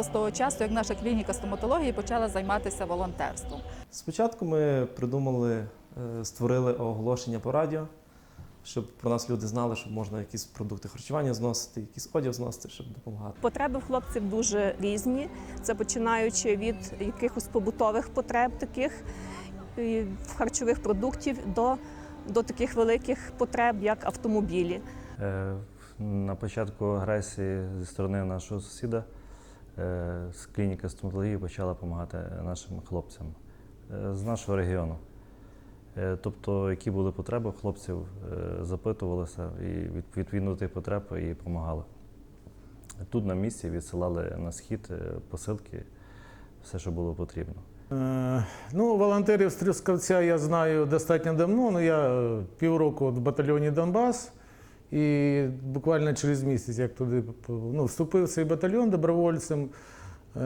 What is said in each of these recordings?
було з того часу, як наша клініка стоматології почала займатися волонтерством. Спочатку ми придумали, е, створили оголошення по радіо, щоб про нас люди знали, що можна якісь продукти харчування зносити, якийсь одяг зносити, щоб допомагати. Потреби в хлопців дуже різні. Це починаючи від якихось побутових потреб, таких харчових продуктів, до, до таких великих потреб, як автомобілі. Е, На початку агресії зі сторони нашого сусіда е, з клініки стоматології почала допомагати нашим хлопцям е, з нашого регіону. Е, Тобто, які були потреби хлопців, е, запитувалися і від- відповідно до тих потреб і допомагали. Тут на місці відсилали на схід е, посилки, все, що було потрібно. Е, Ну, волонтерів з Трускавця я знаю достатньо давно. Ну, я е, півроку в батальйоні Донбас. І буквально через місяць, як туди ну, вступив в цей батальйон добровольцем, е,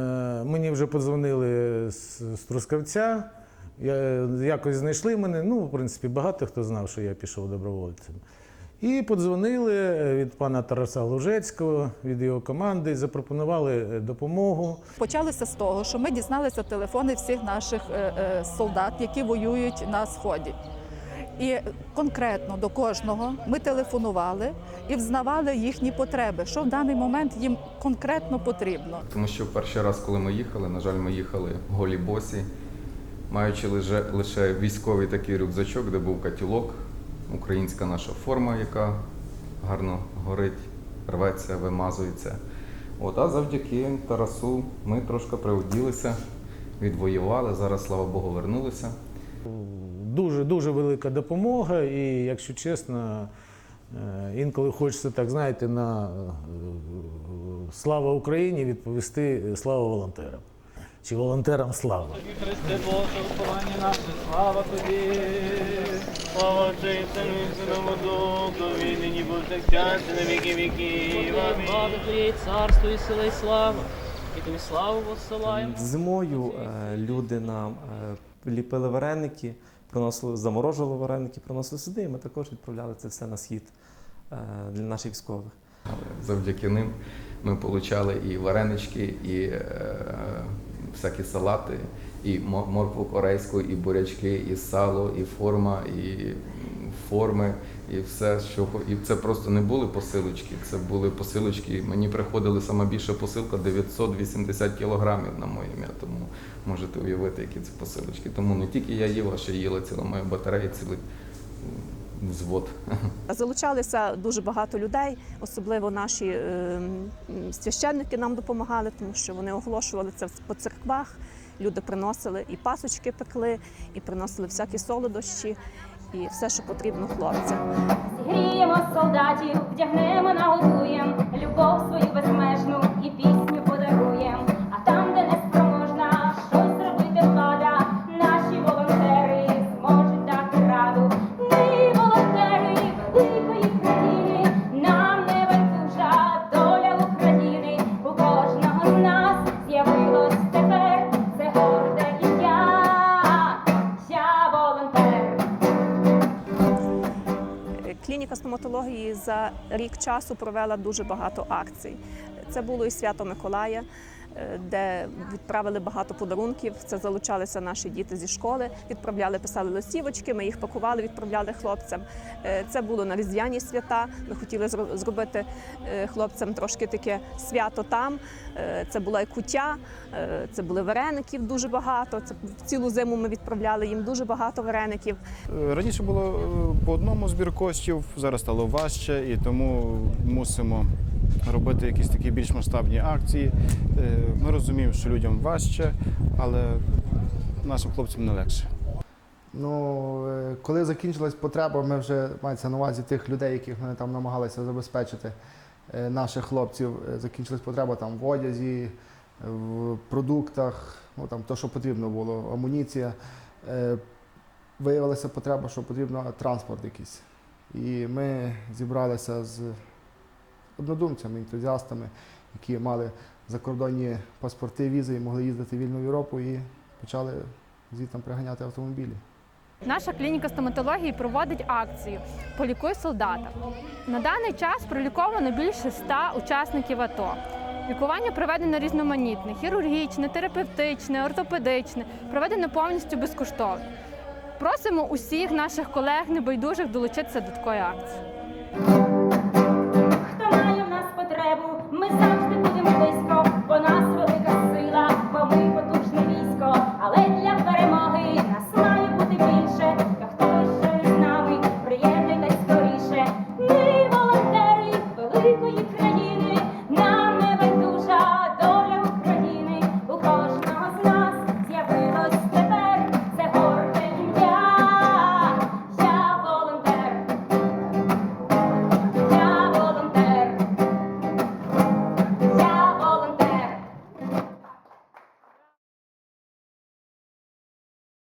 мені вже подзвонили з, Трускавця. Якось знайшли мене. Ну, в принципі, багато хто знав, що я пішов добровольцем. І подзвонили е, від пана Тараса Лужецького, від його команди, запропонували е, допомогу. Почалося з того, що ми дізналися телефони всіх наших солдат, які воюють на сході. І конкретно до кожного ми телефонували і взнавали їхні потреби, що в даний момент їм конкретно потрібно. Тому що перший раз, коли ми їхали, на жаль, ми їхали голі босі, маючи лише, військовий такий рюкзачок, де був котілок, українська наша форма, яка гарно горить, рветься, вимазується. От, а завдяки Тарасу ми трошки приоділися, відвоювали. Зараз, слава Богу, вернулися. Дуже дуже велика допомога, і якщо чесно, е, інколи хочеться так, знаєте, на е, слава Україні відповісти слава волонтерам. Чи волонтерам слава. Христе Боже, уховання наше, слава тобі. Слава і Сину і Святому Духові, нині повсякчас і на віки віків. Амінь. Слава Твоє царство і сила і слава. І тобі славу посилаємо. Зимою е, люди нам е, ліпили вареники, приносили, заморожували вареники, приносили сюди, і ми також відправляли це все на схід е, для наших військових. Завдяки ним ми отримали і варенички, і е, всякі салати, і мо- моркву корейську, і бурячки, і сало, і форма, і форми, і все, що і це просто не були посилочки. Це були посилочки. Мені приходили сама більша посилка 980 кілограмів на моє ім'я. Тому можете уявити, які це посилочки. Тому не тільки я їв, а ще їла ціла моя батарея, цілий взвод. Залучалися дуже багато людей, особливо наші е, священники нам допомагали, тому що вони оголошували це по церквах. Люди приносили і пасочки пекли, і приносили всякі солодощі, і все, що потрібно хлопцям. Зігріємо солдатів, вдягнемо, нагодуємо любов свою безмежну Клініка стоматології за рік часу провела дуже багато акцій. Це було і свято Миколая, де відправили багато подарунків. Це залучалися наші діти зі школи, відправляли, писали листівочки, ми їх пакували, відправляли хлопцям. Е, Це було на різдвяні свята. Ми хотіли зробити е, хлопцям трошки таке свято там. Е, Це була і куття, це були вареників дуже багато. Це цілу зиму ми відправляли їм дуже багато вареників. Раніше було по одному збір коштів, зараз стало важче, і тому мусимо робити якісь такі більш масштабні акції. Е, Ми розуміємо, що людям важче, але нашим хлопцям не легше. Ну, е, коли закінчилась потреба, ми вже мається на увазі тих людей, яких ми там намагалися забезпечити, е, наших хлопців, закінчилась потреба там в одязі, в продуктах, ну там то, що потрібно було, амуніція. Виявилася потреба, що потрібно транспорт якийсь. І ми зібралися з однодумцями, ентузіастами, які мали закордонні паспорти, візи і могли їздити вільно в Європу і почали звідти приганяти автомобілі. Наша клініка стоматології проводить акцію Полікуй солдата. На даний час проліковано більше 100 учасників АТО. Лікування проведено різноманітне: хірургічне, терапевтичне, ортопедичне, проведено повністю безкоштовно. Просимо усіх наших колег небайдужих долучитися до такої акції. Começar